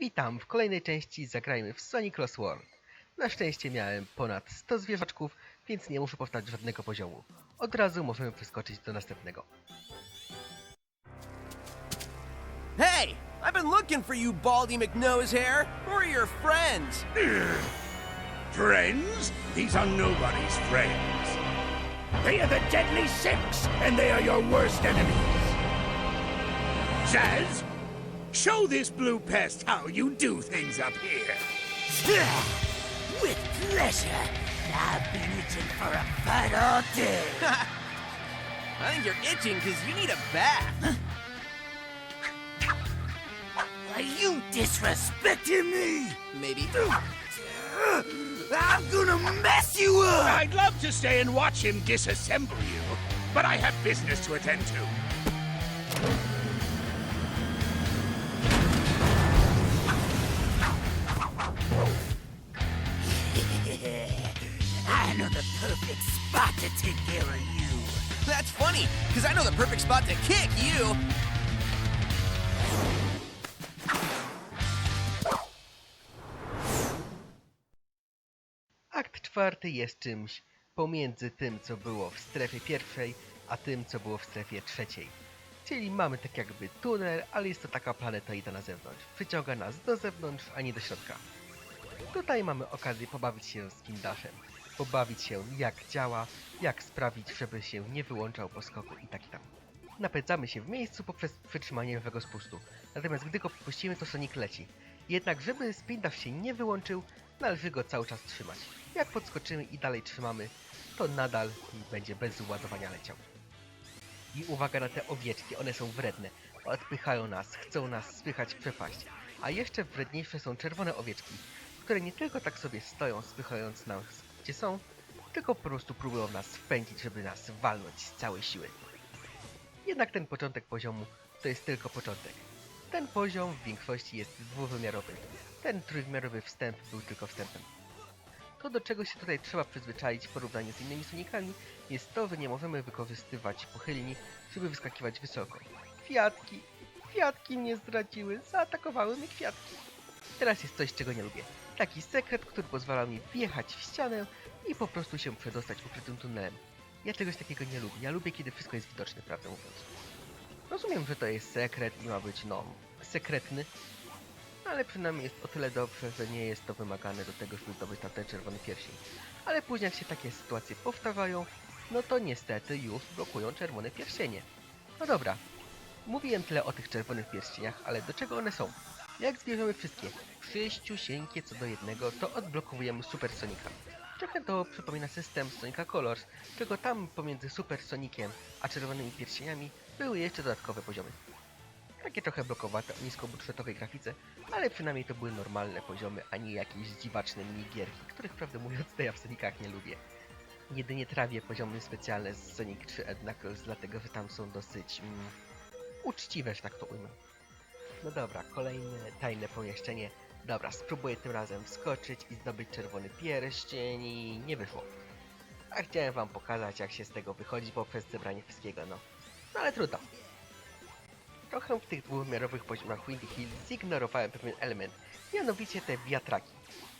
Witam w kolejnej części Zagrajmy w Sonic Lost World. Na szczęście miałem ponad 100 zwierzaczków, więc nie muszę powtarzać żadnego poziomu. Od razu możemy wyskoczyć do następnego. Hey! I've been looking for you, Baldy McNosehair. Who are your friends? Friends? These are nobody's friends. They are the Deadly Six, and they are your worst enemies. Zaz, show this blue pest how you do things up here. With pleasure. I've been itching for a fight all day. I think you're itching because you need a bath. Are you disrespecting me? Maybe. I'm gonna mess you up! I'd love to stay and watch him disassemble you, but I have business to attend to. Know the perfect spot to take care of you. That's funny, because I know the perfect spot to kick you. Akt czwarty jest czymś pomiędzy tym, co było w strefie pierwszej, a tym, co było w strefie trzeciej. Czyli mamy tak jakby tunel, ale jest to taka planetoida na zewnątrz. Wyciąga nas do zewnątrz, a nie do środka. Tutaj mamy okazję pobawić się z Kindashem. Pobawić się jak działa, jak sprawić, żeby się nie wyłączał po skoku i tak i tam. Napędzamy się w miejscu poprzez przytrzymanie lewego spustu. Natomiast gdy go puścimy, to Sonic leci. Jednak żeby Spindash się nie wyłączył, należy go cały czas trzymać. Jak podskoczymy i dalej trzymamy, to nadal będzie bez ładowania leciał. I uwaga na te owieczki, one są wredne. Odpychają nas, chcą nas spychać w przepaść. A jeszcze wredniejsze są czerwone owieczki, które nie tylko tak sobie stoją, spychając nas są, tylko po prostu próbują nas wpędzić, żeby nas walnąć z całej siły. Jednak ten początek poziomu to jest tylko początek. Ten poziom w większości jest dwuwymiarowy. Ten trójwymiarowy wstęp był tylko wstępem. To do czego się tutaj trzeba przyzwyczaić w porównaniu z innymi sonikami jest to, że nie możemy wykorzystywać pochylni, żeby wyskakiwać wysoko. Kwiatki! Kwiatki mnie zdradziły! Zaatakowały mnie kwiatki! Teraz jest coś, czego nie lubię. Taki sekret, który pozwala mi wjechać w ścianę i po prostu się przedostać ukrytym tunelem. Ja czegoś takiego nie lubię. Ja lubię, kiedy wszystko jest widoczne, prawdę mówiąc. Rozumiem, że to jest sekret i ma być, no, sekretny, ale przynajmniej jest o tyle dobrze, że nie jest to wymagane do tego, żeby zdobyć na ten czerwony pierścień. Ale później jak się takie sytuacje powtarzają, no to niestety już blokują czerwone pierścienie. No dobra, mówiłem tyle o tych czerwonych pierścieniach, ale do czego one są? Jak zbierzemy wszystkie, wszyściusieńkie co do jednego, to odblokowujemy Super Sonika. Trochę to przypomina system Sonica Colors, tylko tam pomiędzy Super Sonikiem a czerwonymi pierścieniami były jeszcze dodatkowe poziomy. Takie trochę blokowate o niskobudżetowej grafice, ale przynajmniej to były normalne poziomy, a nie jakieś dziwaczne minigierki, których prawdę mówiąc to ja w Sonicach nie lubię. Jedynie trawię poziomy specjalne z Sonic 3 Knuckles, dlatego że tam są dosyć mm, uczciwe, że tak to ujmę. No dobra, kolejne tajne pomieszczenie. Dobra, spróbuję tym razem wskoczyć i zdobyć czerwony pierścień i nie wyszło. A chciałem wam pokazać jak się z tego wychodzi poprzez zebranie wszystkiego, no. No ale trudno. Trochę w tych dwuwymiarowych poziomach Windy Hill zignorowałem pewien element, mianowicie te wiatraki.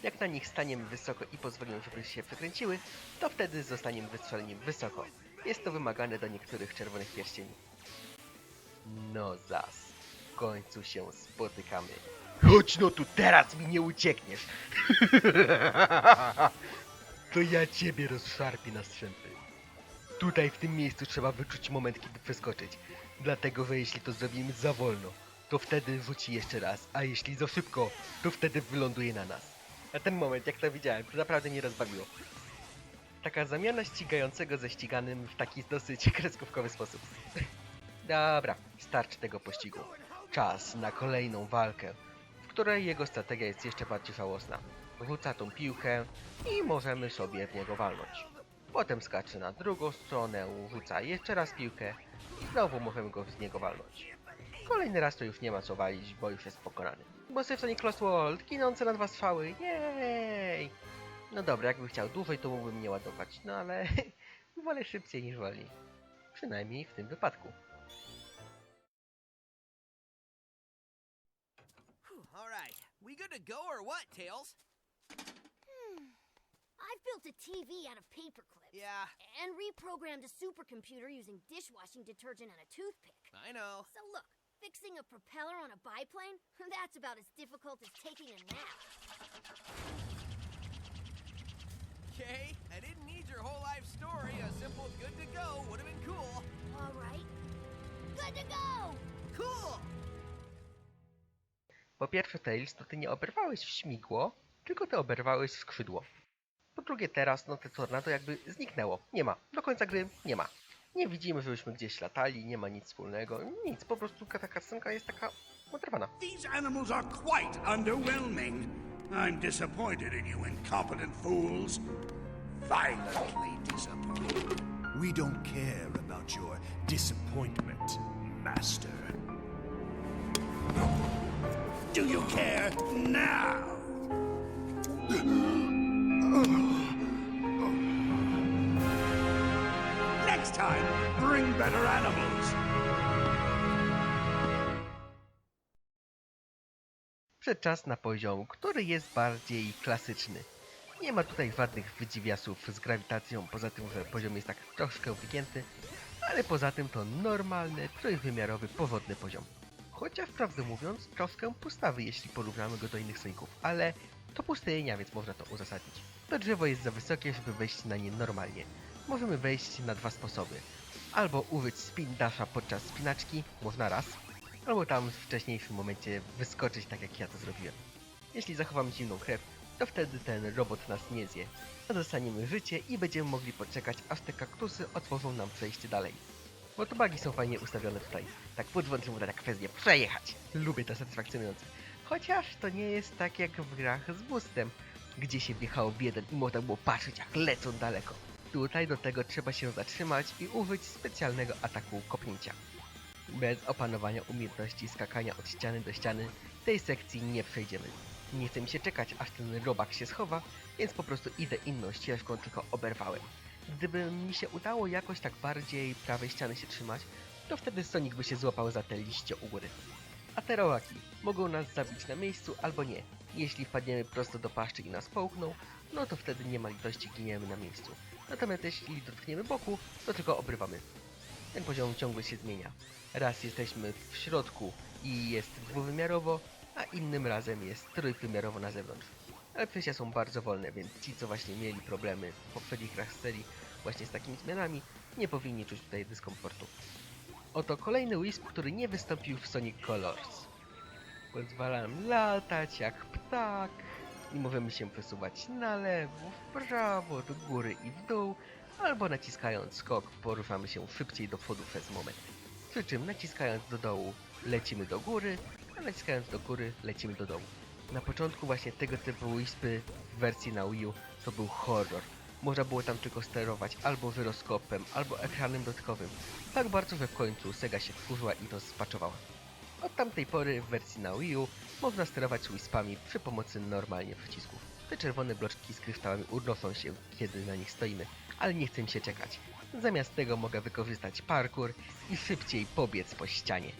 Jak na nich staniemy wysoko i pozwolimy, żeby się przekręciły, to wtedy zostaniemy wystrzeleni wysoko. Jest to wymagane do niektórych czerwonych pierścieni. No zas, końcu się spotykamy. Chodź no tu, teraz mi nie uciekniesz! to ja ciebie rozszarpię na strzępy. Tutaj w tym miejscu trzeba wyczuć moment, kiedy przeskoczyć. Dlatego, że jeśli to zrobimy za wolno, to wtedy rzuci jeszcze raz, a jeśli za szybko, to wtedy wyląduje na nas. A ten moment, jak to widziałem, to naprawdę mnie rozbawiło. Taka zamiana ścigającego ze ściganym w taki dosyć kreskówkowy sposób. Dobra, starczy tego pościgu. Czas na kolejną walkę, w której jego strategia jest jeszcze bardziej żałosna. Rzuca tą piłkę i możemy sobie w niego walnąć. Potem skacze na drugą stronę, rzuca jeszcze raz piłkę i znowu możemy go z niego walnąć. Kolejny raz to już nie ma co walić, bo już jest pokonany. Bossy w Lost World, ginące na dwa strzały, jej! No dobra, jakby chciał dłużej, to mógłbym nie ładować, no ale wolę szybciej niż wolniej. Przynajmniej w tym wypadku. All right, We good to go or what, Tails? Hmm. I've built a TV out of paper clips. Yeah, And reprogrammed a supercomputer using dishwashing detergent and a toothpick. I know. So look, fixing a propeller on a biplane? That's about as difficult as taking a nap. Okay, I didn't need your whole life story. A simple good to go would have been cool. All right. Good to go! Cool! Po pierwsze, Tails, to ty nie oberwałeś w śmigło, tylko ty oberwałeś w skrzydło. Po drugie, teraz, no te tornado jakby zniknęło. Nie ma. Do końca gry nie ma. Nie widzimy, żebyśmy gdzieś latali, nie ma nic wspólnego. Nic, po prostu ta cutscenka jest taka oderwana. These animals are quite underwhelming. I'm disappointed in you incompetent fools. Violently disappointed. We don't care about your disappointment, Master. Do you care now? Next time, bring better animals. Czas na poziom, który jest bardziej klasyczny. Nie ma tutaj żadnych wydziwiasów z grawitacją, poza tym, że poziom jest tak troszkę wygięty, ale poza tym to normalny, trójwymiarowy, powodny poziom. Chociaż prawdę mówiąc, troszkę pustawy, jeśli porównamy go do innych Soniców, ale to pustynia, więc można to uzasadnić. To drzewo jest za wysokie, żeby wejść na nie normalnie. Możemy wejść na dwa sposoby. Albo użyć spin dasha podczas spinaczki, można raz, albo tam w wcześniejszym momencie wyskoczyć tak jak ja to zrobiłem. Jeśli zachowamy zimną krew, to wtedy ten robot nas nie zje, a dostaniemy życie i będziemy mogli poczekać aż te kaktusy otworzą nam przejście dalej. Bo to bugi są fajnie ustawione tutaj. Tak pod włączem uda tak kwestię przejechać. Lubię to satysfakcjonujące. Chociaż to nie jest tak jak w grach z boostem, gdzie się wjechało w jeden i można było patrzeć jak lecą daleko. Tutaj do tego trzeba się zatrzymać i użyć specjalnego ataku kopnięcia. Bez opanowania umiejętności skakania od ściany do ściany tej sekcji nie przejdziemy. Nie chce mi się czekać, aż ten robak się schowa, więc po prostu idę inną ścieżką, tylko oberwałem. Gdyby mi się udało jakoś tak bardziej prawej ściany się trzymać, to wtedy Sonic by się złapał za te liście u góry. A te robaki mogą nas zabić na miejscu albo nie. Jeśli wpadniemy prosto do paszczy i nas połkną, no to wtedy nie ma litości, giniemy na miejscu. Natomiast jeśli dotkniemy boku, to tylko obrywamy. Ten poziom ciągle się zmienia. Raz jesteśmy w środku i jest dwuwymiarowo, a innym razem jest trójwymiarowo na zewnątrz. Ale przejścia są bardzo wolne, więc ci, co właśnie mieli problemy w poprzednich grach serii właśnie z takimi zmianami, nie powinni czuć tutaj dyskomfortu. Oto kolejny Wisp, który nie wystąpił w Sonic Colors. Pozwalam latać jak ptak i możemy się przesuwać na lewo, w prawo, do góry i w dół, albo naciskając skok poruszamy się szybciej do przodu przez moment. Przy czym naciskając do dołu lecimy do góry, a naciskając do góry lecimy do dołu. Na początku właśnie tego typu wispy w wersji na Wii U to był horror. Można było tam tylko sterować albo żyroskopem, albo ekranem dotykowym. Tak bardzo, że w końcu Sega się wkurzyła i to spaczowała. Od tamtej pory w wersji na Wii U można sterować wispami przy pomocy normalnie przycisków. Te czerwone bloczki z kryształami unoszą się, kiedy na nich stoimy, ale nie chcę się czekać. Zamiast tego mogę wykorzystać parkour i szybciej pobiec po ścianie.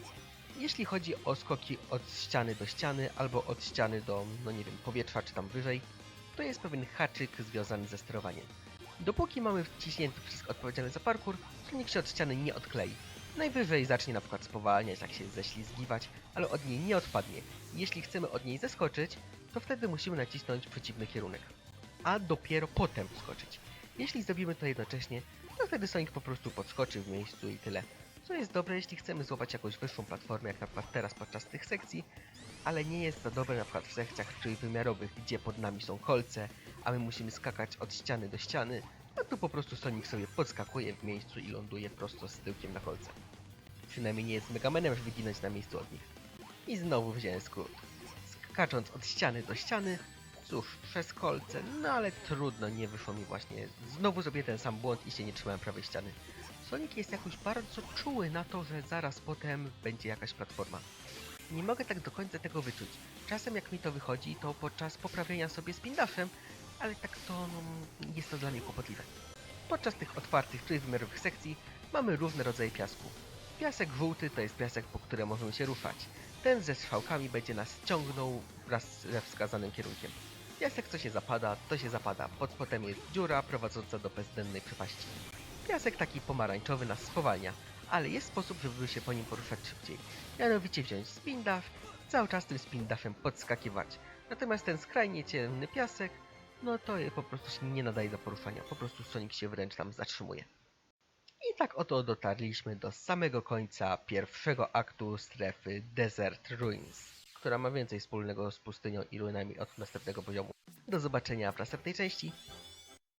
Jeśli chodzi o skoki od ściany do ściany, albo od ściany do, no nie wiem, powietrza czy tam wyżej, to jest pewien haczyk związany ze sterowaniem. Dopóki mamy wciśnięty przycisk odpowiedzialny za parkour, silnik się od ściany nie odklei. Najwyżej zacznie na przykład spowalniać, tak się ześlizgiwać, ale od niej nie odpadnie. Jeśli chcemy od niej zeskoczyć, to wtedy musimy nacisnąć przeciwny kierunek. A dopiero potem skoczyć. Jeśli zrobimy to jednocześnie, to wtedy Sonic po prostu podskoczy w miejscu i tyle. Co jest dobre, jeśli chcemy złapać jakąś wyższą platformę, jak na przykład teraz podczas tych sekcji, ale nie jest to dobre na przykład w sekcjach trójwymiarowych, gdzie pod nami są kolce, a my musimy skakać od ściany do ściany, a tu po prostu Sonic sobie podskakuje w miejscu i ląduje prosto z tyłkiem na kolce. Przynajmniej nie jest Megamanem, żeby ginąć na miejscu od nich. I znowu wziąłem skrót. Skacząc od ściany do ściany, cóż, przez kolce, no ale trudno, nie wyszło mi właśnie. Znowu zrobię ten sam błąd i się nie trzymałem prawej ściany. Sonic jest jakoś bardzo czuły na to, że zaraz potem będzie jakaś platforma. Nie mogę tak do końca tego wyczuć. Czasem jak mi to wychodzi, to podczas poprawienia sobie spindaszem, ale tak to no, jest to dla mnie kłopotliwe. Podczas tych otwartych trójwymiarowych sekcji mamy różne rodzaje piasku. Piasek żółty to jest piasek, po którym możemy się ruszać. ten ze strzałkami będzie nas ciągnął wraz ze wskazanym kierunkiem. Piasek co się zapada, to się zapada. Pod spodem jest dziura prowadząca do bezdennej przepaści. Piasek taki pomarańczowy nas spowalnia, ale jest sposób, żeby się po nim poruszać szybciej. Mianowicie wziąć spindaw, cały czas tym spindafem podskakiwać. Natomiast ten skrajnie ciemny piasek, no to po prostu się nie nadaje do poruszania. Po prostu Sonic się wręcz tam zatrzymuje. I tak oto dotarliśmy do samego końca pierwszego aktu strefy Desert Ruins, która ma więcej wspólnego z pustynią i ruinami od następnego poziomu. Do zobaczenia w następnej części.